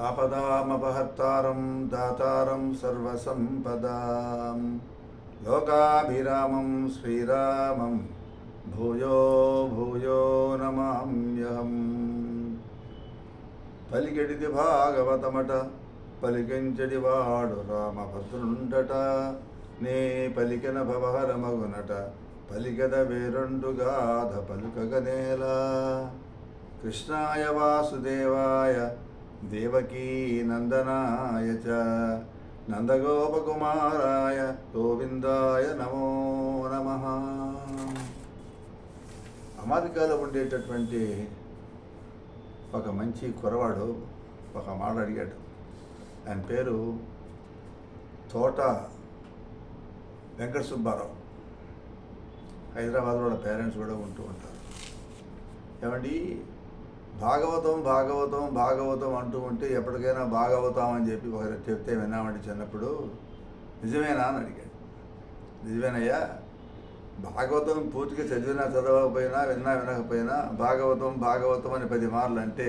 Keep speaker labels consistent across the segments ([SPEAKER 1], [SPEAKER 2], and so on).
[SPEAKER 1] ఆపదామపహర్తారం దాతారం సర్వసంపదాం. లోకాభిరామం శ్రీరామం భూయో భూయో నమామ్యహం. పలికెడిది భాగవతమట పలికించడి వాడు రామభద్రుండట నే పలికిన భవహరమగునట పలికద వేరొండు గాథ పలుకగనేలా కృష్ణాయ వాసుదేవాయ దేవకీ నందనాయ చ. నందగోపకుమారాయ గోవిందాయ నమో నమ. అమెరికాలో ఉండేటటువంటి ఒక మంచి కురవాడు ఒక మాట అడిగాడు. ఆయన పేరు తోట వెంకట సుబ్బారావు హైదరాబాద్లో వాళ్ళ పేరెంట్స్ కూడా ఉంటూ ఉంటారు. ఏమండి? భాగవతం భాగవతం భాగవతం అంటూ ఉంటే ఎప్పటికైనా భాగవతం అని చెప్పి ఒకరు చెప్తే విన్నామండి చిన్నప్పుడు. నిజమేనా అని అడిగాడు. నిజమేనయ్యా భాగవతం పూర్తిగా చదివినా చదవకపోయినా విన్నా వినకపోయినా భాగవతం భాగవతం అని పది మార్లు అంటే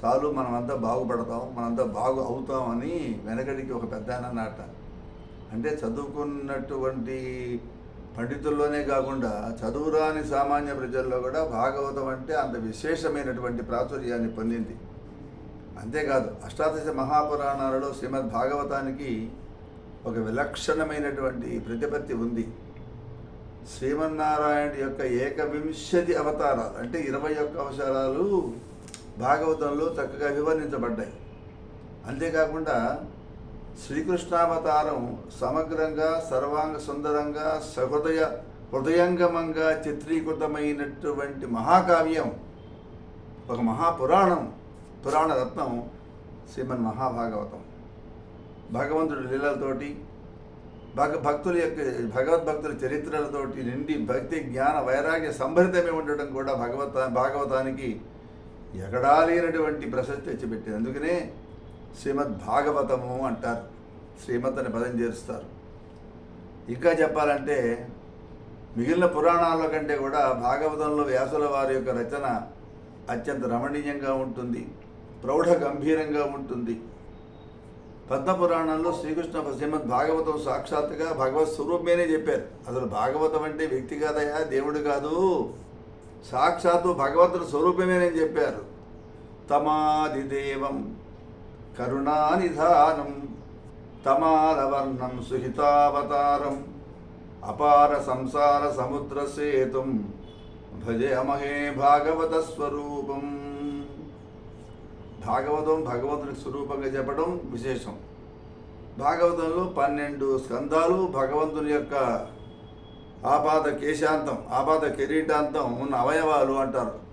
[SPEAKER 1] చాలు మనమంతా బాగుపడతాం మనంతా బాగు అవుతామని వెనకడికి ఒక పెద్ద అన్నట అంటే చదువుకున్నటువంటి పండితుల్లోనే కాకుండా చదువురాని సామాన్య ప్రజల్లో కూడా భాగవతం అంటే అంత విశేషమైనటువంటి ప్రాచుర్యాన్ని పొందింది. అంతేకాదు అష్టాదశ మహాపురాణాలలో శ్రీమద్ భాగవతానికి ఒక విలక్షణమైనటువంటి ప్రతిపత్తి ఉంది. శ్రీమన్నారాయణ యొక్క ఏకవింశతి అవతారాలు అంటే ఇరవై ఒక్క అవసరాలు భాగవతంలో చక్కగా వివరించబడ్డాయి అంతేకాకుండా శ్రీకృష్ణావతారం సమగ్రంగా సర్వాంగ సుందరంగా సహృదయ హృదయంగమంగా చిత్రీకృతమైనటువంటి మహాకావ్యం ఒక మహాపురాణం పురాణ రత్నం శ్రీమన్ మహాభాగవతం. భగవంతుడి లీలలతోటి భగ భక్తుల యొక్క భగవద్భక్తుల చరిత్రలతోటి నిండి భక్తి జ్ఞాన వైరాగ్య సంభరితమే ఉండటం కూడా భగవత భాగవతానికి ఎక్కడా లేనటువంటి ప్రశస్తి తెచ్చిపెట్టింది. అందుకనే శ్రీమద్ భాగవతము అంటారు. శ్రీమంతుని పదం చేరుస్తారు. ఇంకా చెప్పాలంటే మిగిలిన పురాణాల కంటే కూడా భాగవతంలో వ్యాసుల వారి యొక్క రచన అత్యంత రమణీయంగా ఉంటుంది. ప్రౌఢ గంభీరంగా ఉంటుంది. పద్మపురాణంలో శ్రీకృష్ణ శ్రీమద్ భాగవతం సాక్షాత్తుగా భగవత్ స్వరూపమేనే చెప్పారు. అసలు భాగవతం అంటే వ్యక్తి కాదయా దేవుడు కాదు? సాక్షాత్తు భగవంతుడు స్వరూపమేనని చెప్పారు. తమాదిదేవం కరుణానిధానం తమాలవర్ణం సుహితావతారం. అపార సంసార సముద్ర సేతుం. భజే అమహే భాగవత స్వరూపం. భాగవతం భగవంతుని స్వరూపంగా చెప్పడం విశేషం. భాగవతంలో పన్నెండు స్కందాలు భగవంతుని యొక్క ఆపాద కేశాంతం ఆపాద కిరీటాంతం ఉన్న అవయవాలు అంటారు.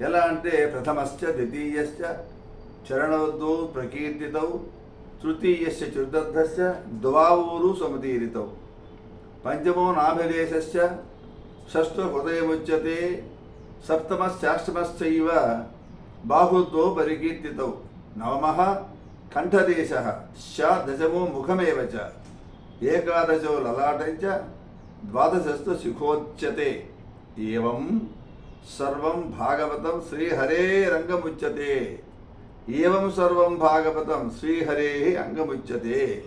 [SPEAKER 1] ఎలా అంటే ప్రథమశ్చ ద్వితీయశ్చ చరణవద్దు ప్రకీర్తితౌ తృతీయస్ చతుర్థశ్చ ద్వావూరు సమతీరితం. పంచమో నాభిలేశశ్చ షష్ఠ హృదయముచ్యతే సప్తమశ్చాష్టమశ్చైవ బాహుత్వో పరికీర్తితౌ. నవమ కంఠదేశ. శ దశమో ముఖమేవ చ. ఏకాదశో లలాటంచ ద్వాదశస్తు శిఖోచ్యతే. ఏవం సర్వం భాగవతం శ్రీహరే రంగముచ్యతే. ఏవం సర్వం భాగవతం? శ్రీహరే అంగముచ్యతే.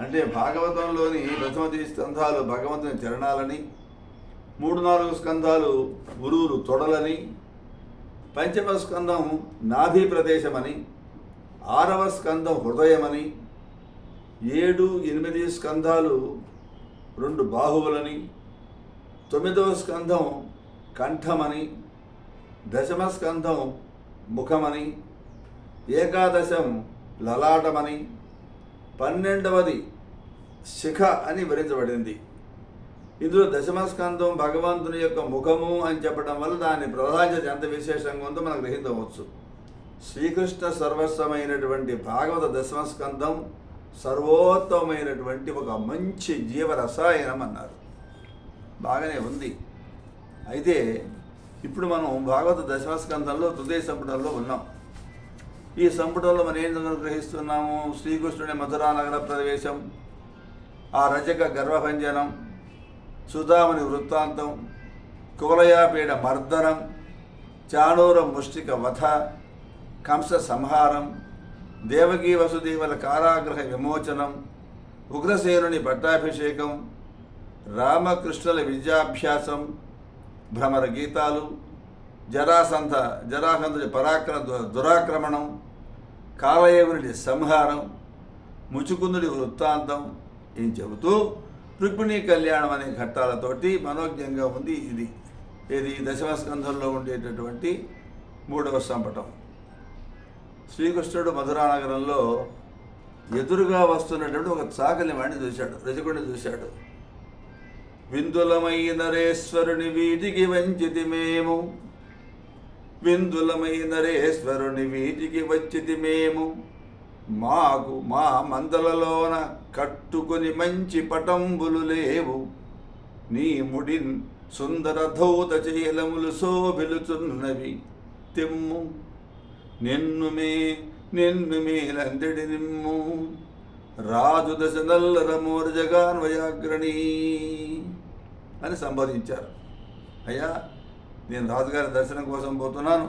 [SPEAKER 1] అంటే భాగవతంలోని ప్రథమతి స్కంధాలు భగవంతుని చరణాలని మూడు నాలుగు స్కంధాలు గురువులు తొడలని పంచమ స్కందం నాభి ప్రదేశమని ఆరవ స్కందం హృదయమని ఏడు ఎనిమిది స్కంధాలు రెండు బాహువులని తొమ్మిదవ స్కంధం కంఠమని దశమ స్కంధం ముఖమని ఏకాదశం లలాటమని పన్నెండవది శిఖ అని వివరించబడింది. ఇందులో దశమ స్కంధం భగవంతుని యొక్క ముఖము అని చెప్పడం వల్ల దాని ప్రాధాన్యత ఎంత విశేషంగా ఉందో మనం గ్రహించవచ్చు. శ్రీకృష్ణ సర్వస్వమైనటువంటి భాగవత దశమ స్కంధం సర్వోత్తమైనటువంటి ఒక మంచి జీవ రసాయనం అన్నారు. బాగానే ఉంది. అయితే ఇప్పుడు మనం భాగవత దశమ స్కంధంలో తృతీయ సంపుటంలో ఉన్నాం. ఈ సంపుటంలో మనం ఏం గ్రహిస్తున్నాము? శ్రీకృష్ణుని మధురా నగర ప్రవేశం ఆ రజక గర్వభంజనం సుధాముని వృత్తాంతం కువలయాపీడ మర్దనం చాణూర ముష్టిక వధ కంస సంహారం దేవకీ వసుదేవుల కారాగ్రహ విమోచనం ఉగ్రసేనుని పట్టాభిషేకం రామకృష్ణుల విద్యాభ్యాసం భ్రమర గీతాలు జరాసంధ జరాసంధుడి పరాక్రమ దు- దురాక్రమణం కాలయవనుడి సంహారం ముచుకుందుడి వృత్తాంతం ఏం చెబుతూ రుక్మిణి కళ్యాణం అనే ఘట్టాలతోటి మనోజ్ఞంగా ఉంది ఇది. ఇది దశమస్కంధంలో ఉండేటటువంటి మూడవ సంపటం. శ్రీకృష్ణుడు మధురానగరంలో ఎదురుగా వస్తున్నటువంటి ఒక చాకలి వాడిని చూశాడు రజకుడిని చూశాడు. విందులమై నరేశ్వరుని వీటికి వంచితి మేము విందులమై నరేశ్వరుని వీటికి వచ్చితి మేము. మాకు మా మందలలోన కట్టుకుని మంచి పటంబులు లేవు. నీ ముడి సుందర ధౌత చేయలములు శోభిలుచున్నవి. తెమ్ము. నిన్ను మే నిన్ను మేలందడి నిమ్ము. రాజు దశ నల్లర మోర్జగాన్వయాగ్రణీ అని సంబోధించారు. అయ్యా నేను రాజుగారి దర్శనం కోసం పోతున్నాను.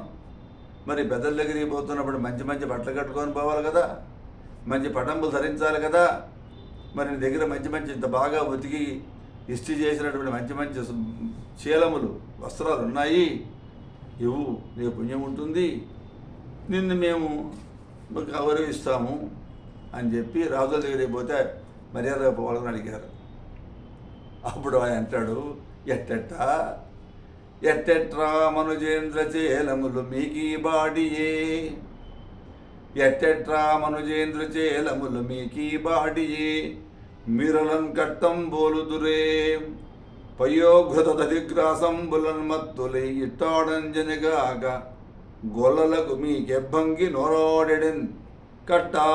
[SPEAKER 1] మరి పెద్దల దగ్గరికి పోతున్నప్పుడు మంచి మంచి బట్టలు కట్టుకొని పోవాలి కదా. మంచి పటంబులు ధరించాలి కదా. మరి నీ దగ్గర మంచి మంచి ఇంత బాగా ఉతికి ఇష్టి చేసినటువంటి మంచి మంచి శీలములు వస్త్రాలు ఉన్నాయి. ఇవ్వు నీకు పుణ్యం ఉంటుంది. నిన్ను మేము గౌరవిస్తాము అని చెప్పి రాజుల దగ్గరికి పోతే మర్యాద పోవాలని అడిగారు. అప్పుడు ఆయన అంటాడు ఎట్టెట్టా ఎట్టెట్రా మనుజేంద్ర చేలములు మీకీ బాడియే ఎట్టెట్రా మనుజేంద్ర చేలములు మీకీ బాడియే మిరలన్ కట్టం బోలుదురే పయోఘృత దిగ్రాసంబులన్ మత్తులై ఇట్టాడంజనిగాక గొల్లలకు మీకెబ్బంగి నొరాడెడెన్. కట్టా.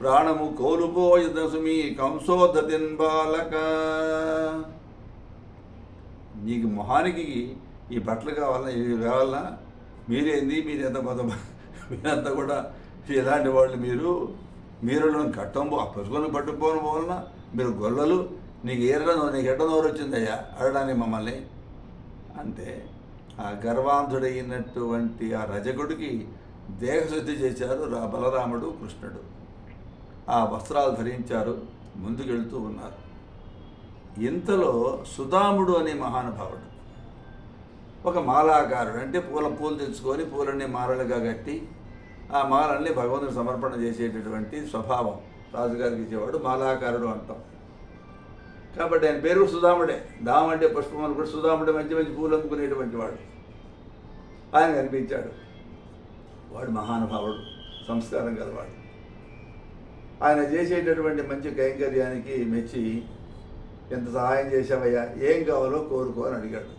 [SPEAKER 1] ప్రాణము కోలుపోయదసు మీ కంసోధతిన్ బాలక. నీకు మొహానికి ఈ బట్టలు కావాలన్నా ఇవి కావాలన్నా మీరేంది మీరు ఎంత మొత్త మీరంతా కూడా ఎలాంటి వాళ్ళు మీరు. మీరు కట్టం పో పసుకొని పట్టుకోని వలన మీరు గొల్లలు. నీకు ఏరగా నీకు ఎట్ట నోరు వచ్చిందయ్యా? అడడానికి మమ్మల్ని. అంటే ఆ గర్వాంధుడైనటువంటి ఆ రజకుడికి దేహశుద్ధి చేశారు బలరాముడు కృష్ణుడు. ఆ వస్త్రాలు ధరించారు. ముందుకెళ్తూ ఉన్నారు. ఇంతలో సుధాముడు అనే మహానుభావుడు ఒక మాలాకారుడు అంటే పూల పూలు తెచ్చుకొని పూలన్నీ మాలలుగా కట్టి ఆ మాలల్ని భగవంతుని సమర్పణ చేసేటటువంటి స్వభావం రాజుగారికి ఇచ్చేవాడు మాలాకారుడు అంటాం. కాబట్టి ఆయన పేరు సుధాముడే. దామ అంటే పుష్పం అనుకుంటే సుధాముడే మంచి మంచి పూలు అమ్ముకునేటువంటి వాడు. ఆయన కనిపించాడు. వాడు మహానుభావుడు సంస్కారం గలవాడు. ఆయన చేసేటటువంటి మంచి కైంకర్యానికి మెచ్చి ఎంత సహాయం చేసావయ్యా ఏం కావాలో కోరుకో అని అడిగాడు.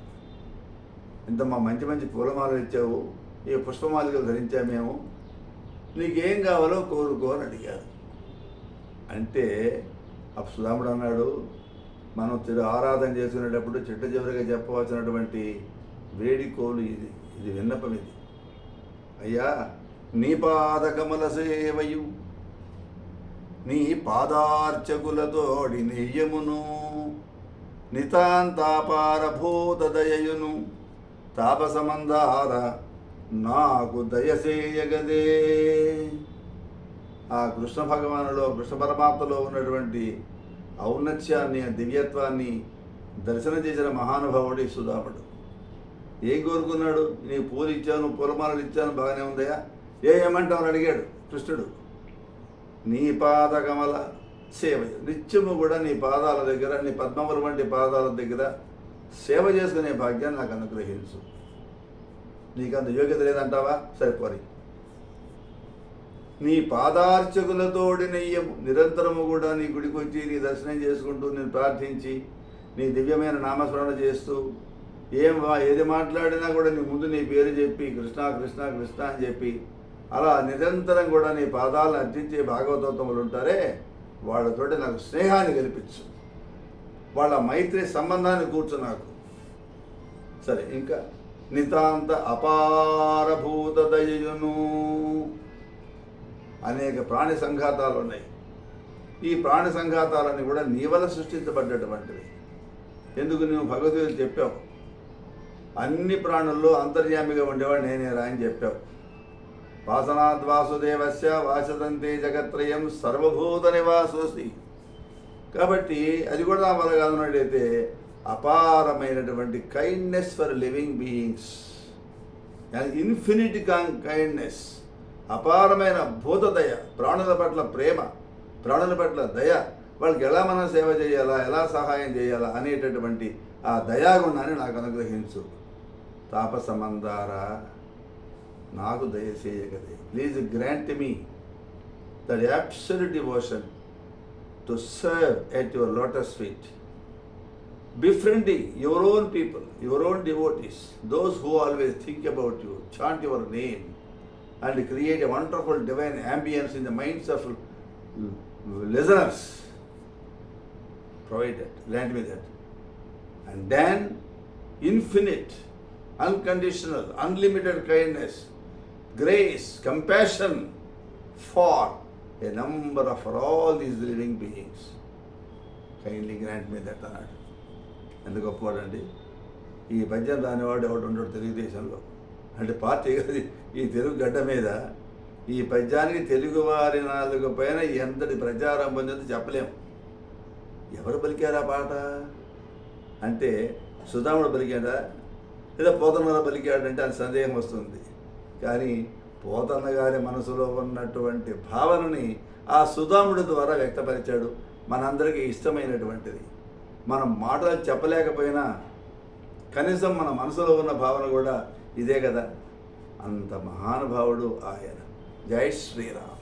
[SPEAKER 1] ఇంత మా మంచి మంచి పూలమాలలు ఇచ్చావు. ఈ పుష్పమాలికలు ధరించా మేము. నీకేం కావాలో కోరుకో అని అడిగారు అంటే అప్పుడు సుధాముడు అన్నాడు మనం తిరు ఆరాధన చేసుకునేటప్పుడు చిట్ట చివరిగా చెప్పవలసినటువంటి వేడికోలు ఇది. ఇది విన్నపం ఇది. అయ్యా నీ పాదకమల సేవయు నీ పాదార్చకులతోడి నెయ్యమును నితాంతాపారభూతదయయును తాపసమందార నాకు దయసేయగదే ఆ కృష్ణ భగవానులో కృష్ణ పరమాత్మలో ఉన్నటువంటి ఔన్నత్యాన్ని ఆ దివ్యత్వాన్ని దర్శనం చేసిన మహానుభావుడు ఈ సుధాముడు. ఏం కోరుకున్నాడు? నీ పూలు ఇచ్చాను పూలమాలలు ఇచ్చాను బాగానే ఉందయా ఏ ఏమంటావు అని అడిగాడు కృష్ణుడు. నీ పాదకమల సేవ నిత్యము కూడా నీ పాదాల దగ్గర నీ పద్మముల వంటి పాదాల దగ్గర సేవ చేసుకునే భాగ్యాన్ని నాకు అనుగ్రహించు. నీకంత యోగ్యత లేదంటావా? సరిపోరి నీ పాదార్చకులతోడి నెయ్యము నిరంతరము కూడా నీ గుడికి వచ్చి నీ దర్శనం చేసుకుంటూ నేను ప్రార్థించి నీ దివ్యమైన నామస్మరణ చేస్తూ ఏం వా- ఏది మాట్లాడినా కూడా నీ ముందు నీ పేరు చెప్పి కృష్ణ కృష్ణ కృష్ణ అని చెప్పి అలా నిరంతరం కూడా నీ పాదాలను అర్చించే భాగవతోత్తములు ఉంటారే వాళ్ళతోటి నాకు స్నేహాన్ని కల్పించు. వాళ్ళ మైత్రి సంబంధాన్ని కూర్చు నాకు. సరే ఇంకా నితాంత అపారభూత దయయును. అనేక ప్రాణి సంఘాతాలు ఉన్నాయి. ఈ ప్రాణి సంఘాతాలన్నీ కూడా నీ వల్ల సృష్టించబడ్డటువంటివి ఎందుకు నువ్వు భగవద్గీత చెప్పావు? అన్ని ప్రాణుల్లో అంతర్యామిగా ఉండేవాడు నేనే రాయని చెప్పావు. వాసనాద్వాసుదేవస్య వాసదంతే జగత్రయం సర్వభూత నివాసోసి కాబట్టి అది కూడా నా వల్ల కాదున్నట్టయితే అపారమైనటువంటి kindness for living beings infinite kindness అపారమైన భూతదయ ప్రాణుల పట్ల ప్రేమ ప్రాణుల పట్ల దయ. వాళ్ళకి ఎలా మనం సేవ చేయాలా ఎలా సహాయం చేయాలా అనేటటువంటి ఆ దయాగుణాన్ని నాకు అనుగ్రహించు. తాపసమందారా. నాకు దయచేయగదే please grant me that absolute devotion to serve at your lotus feet befriending your own people, your own devotees, those who always think about you, chant your name, and create a wonderful divine ambience in the minds of listeners. Provide that, grant me that. And then, infinite, unconditional, unlimited kindness, grace, compassion for a number of for all these living beings. Kindly grant me that honor. ఎందుకు గొప్పవాడండి ఈ పద్యం రానివాడు ఎవడు ఉండడు తెలుగుదేశంలో. అంటే party కాదు ఈ తెలుగు గడ్డ మీద ఈ పద్యానికి తెలుగువారి నాలుగు పైన ఎంతటి ప్రచారం పొందిందో చెప్పలేం. ఎవరు పలికారా పాట? అంటే సుధాముడు పలికాడా లేదా పోతన్న పలికాడంటే అని సందేహం వస్తుంది. కానీ పోతన్న గారి మనసులో ఉన్నటువంటి భావనని ఆ సుధాముడి ద్వారా వ్యక్తపరిచాడు. మనందరికీ ఇష్టమైనటువంటిది. మనం మాటలు చెప్పలేకపోయినా కనీసం మన మనసులో ఉన్న భావన కూడా ఇదే కదా. అంత మహానుభావుడు ఆయన. జై శ్రీరామ్.